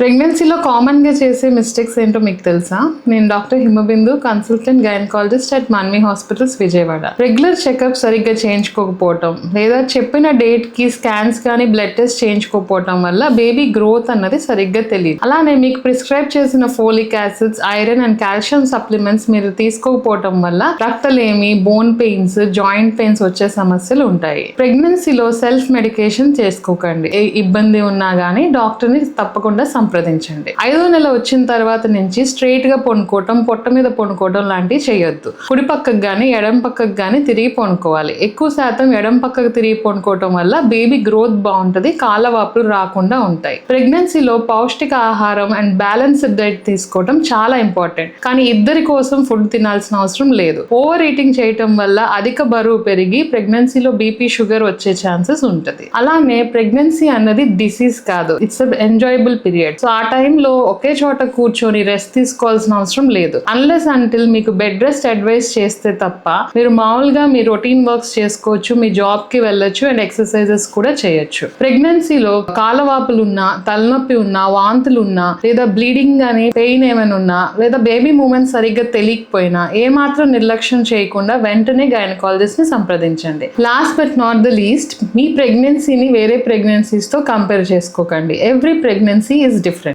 ప్రెగ్నెన్సీలో కామన్గా చేసే మిస్టేక్స్ ఏంటో మీకు తెలుసా? నేను doctor Himabindu consultant gynaecologist at మన్మీ hospitals Vijayawada. Regular checkup సరిగ్గా చేయించుకోకపోవటం లేదా చెప్పిన డేట్కి స్కాన్స్ కానీ బ్లడ్ టెస్ట్ చేయించుకోకపోవటం వల్ల బేబీ గ్రోత్ అన్నది సరిగ్గా తెలియదు అలానే మీకు ప్రిస్క్రైబ్ చేసిన folic acids iron and calcium supplements మీరు తీసుకోకపోవటం వల్ల రక్తలేమి బోన్ పెయిన్స్ జాయింట్ పెయిన్స్ వచ్చే సమస్యలు ఉంటాయి. ప్రెగ్నెన్సీలో సెల్ఫ్ మెడికేషన్ చేసుకోకండి. ఏ ఇబ్బంది ఉన్నా కానీ డాక్టర్ని తప్పకుండా సంప్రదించండి. ఐదో నెల వచ్చిన తర్వాత నుంచి స్ట్రైట్గా పొనుకోవటం పొట్ట మీద పొనుకోవటం లాంటివి చేయొద్దు. కుడి పక్కకు గానీ ఎడం పక్కకు గానీ తిరిగి పొనుకోవాలి ఎక్కువ శాతం ఎడం పక్కకు తిరిగి పొనుకోవటం వల్ల బేబీ గ్రోత్ బాగుంటది కాలవాపులు రాకుండా ఉంటాయి. ప్రెగ్నెన్సీలో పౌష్టిక ఆహారం అండ్ బ్యాలెన్స్డ్ డైట్ తీసుకోవటం చాలా ఇంపార్టెంట్ కానీ ఇద్దరి కోసం ఫుడ్ తినాల్సిన అవసరం లేదు. ఓవర్ ఈటింగ్ చేయటం వల్ల అధిక బరువు పెరిగి ప్రెగ్నెన్సీలో బీపీ షుగర్ వచ్చే ఛాన్సెస్ ఉంటది. అలానే ప్రెగ్నెన్సీ అన్నది డిసీజ్ కాదు. ఇట్స్ ఎంజాయబుల్ పీరియడ్ సో ఆ టైంలో ఒకే చోట కూర్చొని రెస్ట్ తీసుకోవాల్సిన అవసరం లేదు. అన్లెస్ అంటిల్ మీకు బెడ్ రెస్ట్ అడ్వైస్ చేస్తే తప్ప మీరు మామూలుగా మీ రొటీన్ వర్క్స్ చేసుకోవచ్చు మీ జాబ్కి వెళ్ళొచ్చు అండ్ ఎక్సర్సైజెస్ కూడా చేయొచ్చు. ప్రెగ్నెన్సీలో కాలవాపులు ఉన్నా తలనొప్పి ఉన్నా వాంతులు ఉన్నా లేదా బ్లీడింగ్ అని పెయిన్ ఏమైనా ఉన్నా లేదా బేబీ మూమెంట్ సరిగ్గా తెలియకపోయినా ఏ మాత్రం నిర్లక్ష్యం చేయకుండా వెంటనే గైనకాలజిస్ట్ని సంప్రదించండి. Last but not the least మీ ప్రెగ్నెన్సీని వేరే ప్రెగ్నెన్సీస్తో కంపేర్ చేసుకోకండి. Every pregnancy is different.